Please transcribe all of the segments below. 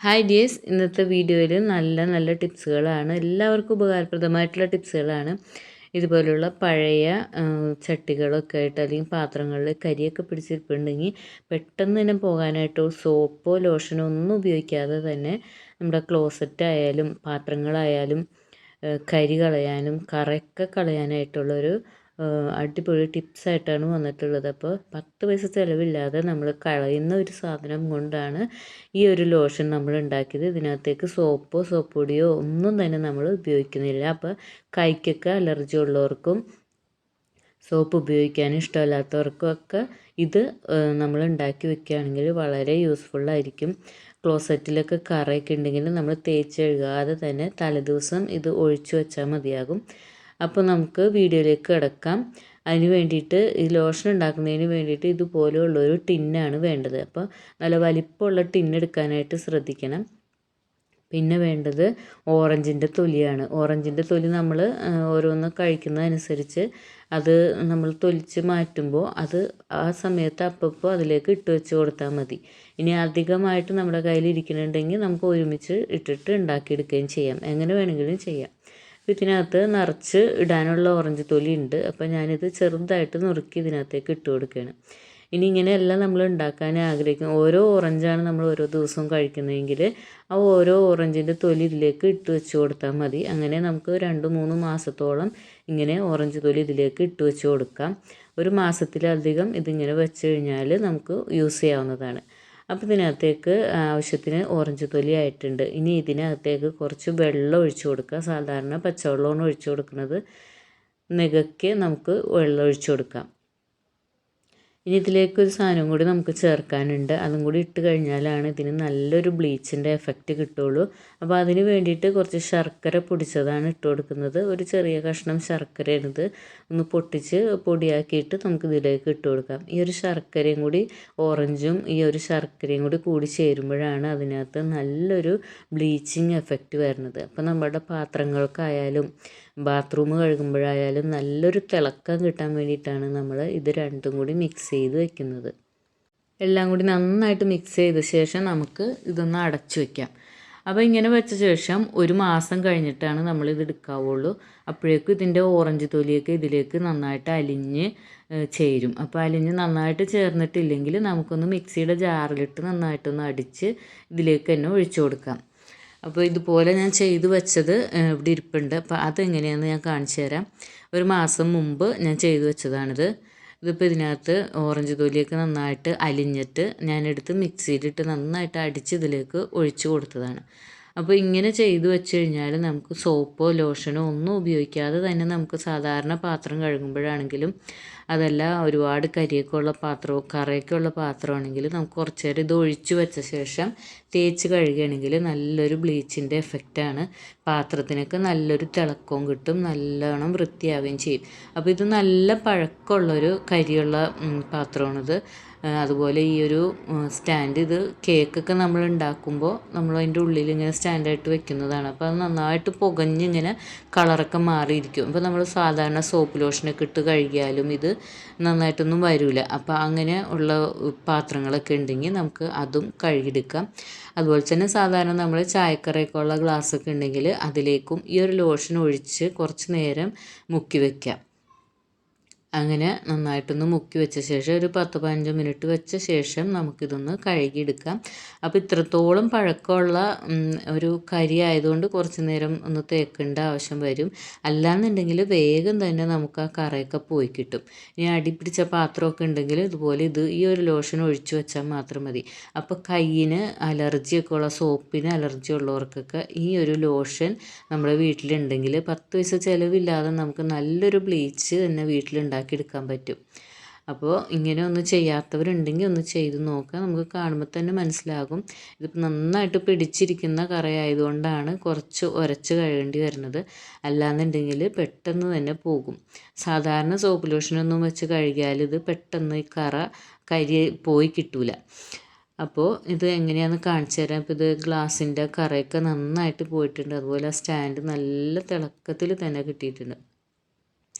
Hi dears ഇന്നത്തെ വീഡിയോയിൽ നല്ല നല്ല ടിപ്സുകളാണ്. എല്ലാവർക്കും ഉപകാരപ്രദമായിട്ടുള്ള ടിപ്സുകളാണ്. ഇതുപോലുള്ള പഴയ ചട്ടികളൊക്കെ ആയിട്ട് അല്ലെങ്കിൽ പാത്രങ്ങളിൽ കരിയൊക്കെ പിടിച്ചിരിപ്പുണ്ടെങ്കിൽ പെട്ടെന്ന് തന്നെ പോകാനായിട്ടോ സോപ്പോ ലോഷനോ ഒന്നും ഉപയോഗിക്കാതെ തന്നെ നമ്മുടെ ക്ലോസറ്റ് ആയാലും പാത്രങ്ങളായാലും കരി കളയാനും കറയൊക്കെ കളയാനായിട്ടുള്ളൊരു അടിപൊളി ടിപ്സായിട്ടാണ് വന്നിട്ടുള്ളത്. അപ്പോൾ പത്ത് പൈസ ചിലവില്ലാതെ നമ്മൾ കളയുന്ന ഒരു സാധനം കൊണ്ടാണ് ഈ ഒരു ലോഷൻ നമ്മൾ ഉണ്ടാക്കിയത്. ഇതിനകത്തേക്ക് സോപ്പോ സോപ്പ് പൊടിയോ ഒന്നും തന്നെ നമ്മൾ ഉപയോഗിക്കുന്നില്ല. അപ്പോൾ കൈക്കൊക്കെ അലർജി ഉള്ളവർക്കും സോപ്പ് ഉപയോഗിക്കാൻ ഇഷ്ടമില്ലാത്തവർക്കും ഒക്കെ ഇത് നമ്മൾ ഉണ്ടാക്കി വെക്കുകയാണെങ്കിൽ വളരെ യൂസ്ഫുള്ളായിരിക്കും ക്ലോസറ്റിലൊക്കെ കറയൊക്കെ ഉണ്ടെങ്കിൽ നമ്മൾ തേച്ച് കഴുകാതെ തന്നെ തലേദിവസം ഇത് ഒഴിച്ചു വെച്ചാൽ മതിയാകും. അപ്പോൾ നമുക്ക് വീഡിയോയിലേക്ക് കിടക്കാം. അതിന് വേണ്ടിയിട്ട് ഈ ലോഷൻ ഉണ്ടാക്കുന്നതിന് വേണ്ടിയിട്ട് ഇതുപോലെയുള്ള ഒരു ടിന്നാണ് വേണ്ടത്. അപ്പോൾ നല്ല വലിപ്പമുള്ള ടിന്നെടുക്കാനായിട്ട് ശ്രദ്ധിക്കണം. പിന്നെ വേണ്ടത് ഓറഞ്ചിന്റെ തൊലിയാണ്. ഓറഞ്ചിന്റെ തൊലി നമ്മൾ ഓരോന്ന് കഴിക്കുന്നതനുസരിച്ച് അത് നമ്മൾ തൊലിച്ച് മാറ്റുമ്പോൾ അത് ആ സമയത്ത് അപ്പപ്പോൾ അതിലേക്ക് ഇട്ട് വെച്ച് കൊടുത്താൽ മതി. ഇനി അധികമായിട്ട് നമ്മുടെ കയ്യിൽ ഇരിക്കുന്നുണ്ടെങ്കിൽ നമുക്ക് ഒരുമിച്ച് ഇട്ടിട്ട് ഉണ്ടാക്കിയെടുക്കുകയും ചെയ്യാം. എങ്ങനെ വേണമെങ്കിലും ചെയ്യാം. ഇതിനകത്ത് നിറച്ച് ഇടാനുള്ള ഓറഞ്ച് തൊലി ഉണ്ട് അപ്പോൾ ഞാനിത് ചെറുതായിട്ട് നുറുക്കി ഇതിനകത്തേക്ക് ഇട്ട് കൊടുക്കുകയാണ്. ഇനി ഇങ്ങനെയെല്ലാം നമ്മൾ ഉണ്ടാക്കാൻ ആഗ്രഹിക്കും. ഓരോ ഓറഞ്ചാണ് നമ്മൾ ഓരോ ദിവസവും കഴിക്കുന്നതെങ്കിൽ ആ ഓരോ ഓറഞ്ചിന്റെ തൊലി ഇതിലേക്ക് ഇട്ട് വെച്ച് കൊടുത്താൽ മതി. അങ്ങനെ നമുക്ക് രണ്ട് മൂന്ന് മാസത്തോളം ഇങ്ങനെ ഓറഞ്ച് തൊലി ഇതിലേക്ക് ഇട്ട് വെച്ച് കൊടുക്കാം. ഒരു മാസത്തിലധികം ഇതിങ്ങനെ വെച്ച് കഴിഞ്ഞാൽ നമുക്ക് യൂസ് ചെയ്യാവുന്നതാണ്. അപ്പോൾ ഇതിനകത്തേക്ക് ആവശ്യത്തിന് ഓറഞ്ച് തൊലി ആയിട്ടുണ്ട്. ഇനി ഇതിനകത്തേക്ക് കുറച്ച് വെള്ളം ഒഴിച്ചു കൊടുക്കുക. സാധാരണ പച്ചവെള്ളമാണ് ഒഴിച്ചു കൊടുക്കുന്നത്. നികക്കെ നമുക്ക് വെള്ളം ഒഴിച്ചു കൊടുക്കാം. ഇനി ഇതിലേക്ക് ഒരു സാധനം കൂടി നമുക്ക് ചേർക്കാനുണ്ട്. അതും കൂടി ഇട്ട് കഴിഞ്ഞാലാണ് ഇതിന് നല്ലൊരു ബ്ലീച്ചിന്റെ എഫക്റ്റ് കിട്ടുള്ളൂ അപ്പോൾ അതിന് വേണ്ടിയിട്ട് കുറച്ച് ശർക്കര പൊടിച്ചതാണ് ഇട്ട് കൊടുക്കുന്നത്. ഒരു ചെറിയ കഷ്ണം ശർക്കരയാണിത്. ഒന്ന് പൊട്ടിച്ച് പൊടിയാക്കിയിട്ട് നമുക്ക് ഇതിലേക്ക് ഇട്ട് കൊടുക്കാം. ഈ ഒരു ശർക്കരയും കൂടി ഓറഞ്ചും ഈ ഒരു ശർക്കരയും കൂടി കൂടി ചേരുമ്പോഴാണ് അതിനകത്ത് നല്ലൊരു ബ്ലീച്ചിങ് എഫക്റ്റ് വരുന്നത്. അപ്പോൾ നമ്മുടെ പാത്രങ്ങൾക്കായാലും ബാത്റൂം കഴുകുമ്പോഴായാലും നല്ലൊരു തിളക്കം കിട്ടാൻ വേണ്ടിയിട്ടാണ് നമ്മൾ ഇത് രണ്ടും കൂടി മിക്സ് ചെയ്ത് വെക്കുന്നത്. എല്ലാം കൂടി നന്നായിട്ട് മിക്സ് ചെയ്ത ശേഷം നമുക്ക് ഇതൊന്ന് അടച്ചു വയ്ക്കാം അപ്പോൾ ഇങ്ങനെ വെച്ച ശേഷം ഒരു മാസം കഴിഞ്ഞിട്ടാണ് നമ്മൾ ഇത് എടുക്കാവുള്ളൂ. അപ്പോഴേക്കും ഇതിന്റെ ഓറഞ്ച് തൊലിയൊക്കെ ഇതിലേക്ക് നന്നായിട്ട് അലിഞ്ഞ് ചേരും. അപ്പോൾ അലിഞ്ഞ് നന്നായിട്ട് ചേർന്നിട്ടില്ലെങ്കിൽ നമുക്കൊന്ന് മിക്സിയുടെ ജാറിലിട്ട് നന്നായിട്ടൊന്ന് അടിച്ച് ഇതിലേക്ക് തന്നെ ഒഴിച്ചു കൊടുക്കാം. അപ്പോൾ ഇതുപോലെ ഞാൻ ചെയ്തു വെച്ചത് ഇവിടെ ഇരിപ്പുണ്ട്. അപ്പോൾ അതെങ്ങനെയാണെന്ന് ഞാൻ കാണിച്ചു തരാം. ഒരു മാസം മുമ്പ് ഞാൻ ചെയ്തു വെച്ചതാണിത്. ഇതിപ്പോൾ ഇതിനകത്ത് ഓറഞ്ച് തൊലിയൊക്കെ നന്നായിട്ട് അലിഞ്ഞിട്ട് ഞാനെടുത്ത് മിക്സിയിലിട്ട് നന്നായിട്ട് അടിച്ച് ഇതിലേക്ക് ഒഴിച്ചു കൊടുത്തതാണ്. അപ്പോൾ ഇങ്ങനെ ചെയ്തു വെച്ച് കഴിഞ്ഞാൽ നമുക്ക് സോപ്പോ ലോഷനോ ഒന്നും ഉപയോഗിക്കാതെ തന്നെ നമുക്ക് സാധാരണ പാത്രം കഴുകുമ്പോഴാണെങ്കിലും അതല്ല ഒരുപാട് കരിയൊക്കെയുള്ള പാത്രവും പാത്രം ആണെങ്കിൽ പാത്രമാണെങ്കിൽ നമുക്ക് കുറച്ച് നേരം ഇത് ഒഴിച്ചു വെച്ച ശേഷം തേച്ച് കഴുകുകയാണെങ്കിൽ നല്ലൊരു ബ്ലീച്ചിന്റെ എഫക്റ്റാണ്. പാത്രത്തിനൊക്കെ നല്ലൊരു തിളക്കവും കിട്ടും നല്ലോണം വൃത്തിയാവുകയും ചെയ്യും. അപ്പോൾ ഇത് നല്ല പഴക്കമുള്ളൊരു കരിയുള്ള പാത്രമാണിത്. അതുപോലെ ഈ ഒരു സ്റ്റാൻഡ് ഇത് കേക്കൊക്കെ നമ്മൾ ഉണ്ടാക്കുമ്പോൾ നമ്മൾ അതിന്റെ ഉള്ളിൽ ഇങ്ങനെ സ്റ്റാൻഡായിട്ട് വെക്കുന്നതാണ്. അപ്പോൾ അത് നന്നായിട്ട് പുകഞ്ഞിങ്ങനെ കളറൊക്കെ മാറിയിരിക്കും. അപ്പോൾ നമ്മൾ സാധാരണ സോപ്പ് ലോഷനൊക്കെ ഇട്ട് കഴുകിയാലും ഇത് നന്നായിട്ടൊന്നും വരില്ല അപ്പോൾ അങ്ങനെ ഉള്ള പാത്രങ്ങളൊക്കെ ഉണ്ടെങ്കിൽ നമുക്ക് അതും കഴുകിയെടുക്കാം. അതുപോലെ തന്നെ സാധാരണ നമ്മൾ ചായക്കറയൊക്കെ ഉള്ള ഗ്ലാസ്സൊക്കെ ഉണ്ടെങ്കിൽ അതിലേക്കും ഈ ഒരു ലോഷൻ ഒഴിച്ച് കുറച്ച് നേരം മുക്കി വയ്ക്കാം അങ്ങനെ നന്നായിട്ടൊന്ന് മുക്കി വെച്ച ശേഷം ഒരു പത്ത് പതിനഞ്ച് മിനിറ്റ് വെച്ച ശേഷം നമുക്കിതൊന്ന് കഴുകിയെടുക്കാം. അപ്പോൾ ഇത്രത്തോളം പഴക്കമുള്ള ഒരു കരി ആയതുകൊണ്ട് കുറച്ച് നേരം ഒന്ന് തേക്കേണ്ട ആവശ്യം വരും. അല്ലാന്നുണ്ടെങ്കിൽ വേഗം തന്നെ നമുക്ക് ആ കറയൊക്കെ പോയി കിട്ടും. ഇനി അടിപ്പിടിച്ച പാത്രമൊക്കെ ഉണ്ടെങ്കിൽ ഇതുപോലെ ഇത് ഈ ഒരു ലോഷൻ ഒഴിച്ചു വെച്ചാൽ മാത്രം മതി. അപ്പോൾ കയ്യിന് അലർജിയൊക്കെ ഉള്ള സോപ്പിന് അലർജി ഉള്ളവർക്കൊക്കെ ഈ ഒരു ലോഷൻ നമ്മുടെ വീട്ടിലുണ്ടെങ്കിൽ പത്ത് പൈസ ചിലവില്ലാതെ നമുക്ക് നല്ലൊരു ബ്ലീച്ച് തന്നെ വീട്ടിലുണ്ടാക്കാം ഉണ്ടാക്കിയെടുക്കാൻ പറ്റും. അപ്പോൾ ഇങ്ങനെ ഒന്ന് ചെയ്യാത്തവരുണ്ടെങ്കിൽ ഒന്ന് ചെയ്ത് നോക്കുക. നമുക്ക് കാണുമ്പോൾ തന്നെ മനസ്സിലാകും. ഇതിപ്പോൾ നന്നായിട്ട് പിടിച്ചിരിക്കുന്ന കറയായതുകൊണ്ടാണ് കുറച്ച് ഉരച്ച് കഴുകേണ്ടി വരുന്നത്. അല്ലാന്നുണ്ടെങ്കിൽ പെട്ടെന്ന് തന്നെ പോകും. സാധാരണ സോപ്പ് ലോഷനൊന്നും വെച്ച് കഴുകിയാൽ ഇത് പെട്ടെന്ന് ഈ കറ കരി പോയി കിട്ടൂല. അപ്പോൾ ഇത് എങ്ങനെയാണെന്ന് കാണിച്ചു തരാം. ഇപ്പോൾ ഇത് ഗ്ലാസിന്റെ കറയൊക്കെ നന്നായിട്ട് പോയിട്ടുണ്ട്. അതുപോലെ സ്റ്റാൻഡ് നല്ല തിളക്കത്തിൽ തന്നെ കിട്ടിയിട്ടുണ്ട്.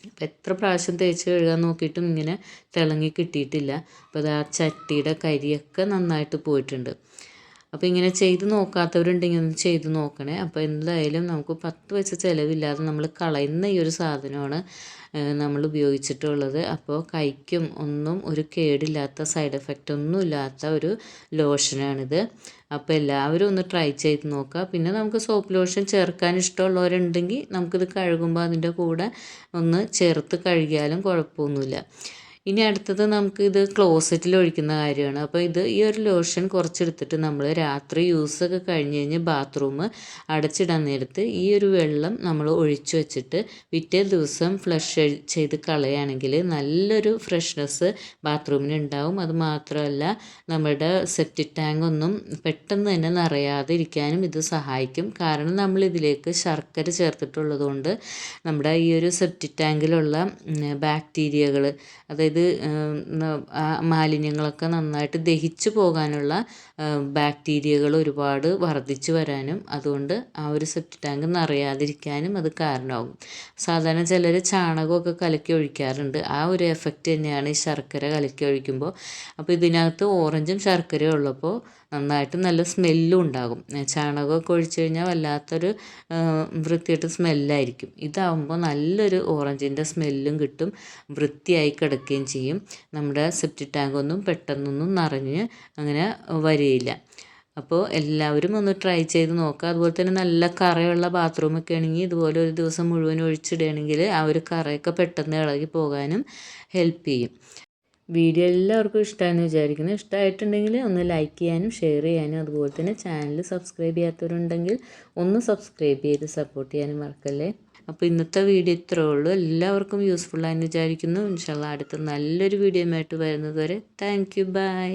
അപ്പം എത്ര പ്രാവശ്യം തേച്ച് കഴുകാൻ നോക്കിയിട്ടും ഇങ്ങനെ തിളങ്ങി കിട്ടിയിട്ടില്ല. അപ്പോൾ അത് ആ ചട്ടിയുടെ കരിയൊക്കെ നന്നായിട്ട് പോയിട്ടുണ്ട്. അപ്പോൾ ഇങ്ങനെ ചെയ്ത് നോക്കാത്തവരുണ്ടെങ്കിൽ ഒന്ന് ചെയ്ത് നോക്കണേ. അപ്പോൾ എന്തായാലും നമുക്ക് പത്ത് പൈസ ചിലവില്ലാതെ നമ്മൾ കളയുന്ന ഈ ഒരു സാധനമാണ് നമ്മൾ ഉപയോഗിച്ചിട്ടുള്ളത്. അപ്പോൾ കൈക്കും ഒന്നും ഒരു കേടില്ലാത്ത സൈഡ് എഫക്റ്റ് ഒന്നും ഇല്ലാത്ത ഒരു ലോഷനാണിത്. അപ്പോൾ എല്ലാവരും ഒന്ന് ട്രൈ ചെയ്ത് നോക്കുക. പിന്നെ നമുക്ക് സോപ്പ് ലോഷൻ ചേർക്കാൻ ഇഷ്ടമുള്ളവരുണ്ടെങ്കിൽ നമുക്കിത് കഴുകുമ്പോൾ അതിന്റെ കൂടെ ഒന്ന് ചേർത്ത് കഴുകിയാലും കുഴപ്പമൊന്നുമില്ല. ഇനി അടുത്തത് നമുക്ക് ഇത് ക്ലോസറ്റിൽ ഒഴിക്കുന്ന കാര്യമാണ്. അപ്പോൾ ഇത് ഈ ഒരു ലോഷൻ കുറച്ചെടുത്തിട്ട് നമ്മൾ രാത്രി യൂസ് ഒക്കെ കഴിഞ്ഞ് കഴിഞ്ഞ് ബാത്റൂം അടച്ചിടാൻ നേരത്ത് ഈ ഒരു വെള്ളം നമ്മൾ ഒഴിച്ചു വെച്ചിട്ട് പിറ്റേ ദിവസം ഫ്ലഷ് ചെയ്ത് കളയുകയാണെങ്കിൽ നല്ലൊരു ഫ്രഷ്നെസ് ബാത്റൂമിന് ഉണ്ടാവും. അത് മാത്രമല്ല നമ്മുടെ സെപ്റ്റിക് ടാങ്ക് ഒന്നും പെട്ടെന്ന് തന്നെ നിറയാതെ ഇരിക്കാനും ഇത് സഹായിക്കും. കാരണം നമ്മൾ ഇതിലേക്ക് ശർക്കര ചേർത്തിട്ടുള്ളതുകൊണ്ട് നമ്മുടെ ഈ ഒരു സെപ്റ്റിക് ടാങ്കിലുള്ള ബാക്ടീരിയകൾ അതായത് അതായത് മാലിന്യങ്ങളൊക്കെ നന്നായിട്ട് ദഹിച്ച് പോകാനുള്ള ബാക്ടീരിയകൾ ഒരുപാട് വർദ്ധിച്ചു വരാനും അതുകൊണ്ട് ആ ഒരു സെപ്റ്റിക് ടാങ്ക് നിറയാതിരിക്കാനും അത് കാരണമാകും. സാധാരണ ചിലർ ചാണകമൊക്കെ കലക്കി ഒഴിക്കാറുണ്ട്. ആ ഒരു എഫക്റ്റ് തന്നെയാണ് ഈ ശർക്കര കലക്കി ഒഴിക്കുമ്പോൾ. അപ്പോൾ ഇതിനകത്ത് ഓറഞ്ചും ശർക്കരയും ഉള്ളപ്പോൾ നന്നായിട്ട് നല്ല സ്മെല്ലും ഉണ്ടാകും. ചാണകമൊക്കെ ഒഴിച്ച് കഴിഞ്ഞാൽ വല്ലാത്തൊരു വൃത്തിയായിട്ട് സ്മെല്ലായിരിക്കും. ഇതാകുമ്പോൾ നല്ലൊരു ഓറഞ്ചിന്റെ സ്മെല്ലും കിട്ടും വൃത്തിയായി കിടക്കുകയും ചെയ്യും. നമ്മുടെ സെപ്റ്റി ടാങ്ക് ഒന്നും പെട്ടെന്നൊന്നും നിറഞ്ഞ് അങ്ങനെ വരികയില്ല. അപ്പോൾ എല്ലാവരും ഒന്ന് ട്രൈ ചെയ്ത് നോക്കുക അതുപോലെ തന്നെ നല്ല കറയുള്ള ബാത്റൂമൊക്കെ ആണെങ്കിൽ ഇതുപോലെ ഒരു ദിവസം മുഴുവൻ ഒഴിച്ചിടുകയാണെങ്കിൽ ആ ഒരു കറയൊക്കെ പെട്ടെന്ന് ഇളകി പോകാനും ഹെൽപ്പ് ചെയ്യും. വീഡിയോ എല്ലാവർക്കും ഇഷ്ടമായെന്ന് വിചാരിക്കുന്നു. ഇഷ്ടമായിട്ടുണ്ടെങ്കിൽ ഒന്ന് ലൈക്ക് ചെയ്യാനും ഷെയർ ചെയ്യാനും അതുപോലെ തന്നെ ചാനൽ സബ്സ്ക്രൈബ് ചെയ്യാത്തവരുണ്ടെങ്കിൽ ഒന്ന് സബ്സ്ക്രൈബ് ചെയ്ത് സപ്പോർട്ട് ചെയ്യാനും മറക്കല്ലേ? അപ്പോൾ ഇന്നത്തെ വീഡിയോ ഇത്രേ ഉള്ളൂ. എല്ലാവർക്കും യൂസ്ഫുള്ളായെന്ന് വിചാരിക്കുന്നു. ഇൻഷാല്ല അടുത്ത നല്ലൊരു വീഡിയോയുമായിട്ട് വരുന്നത് വരെ. Thank you by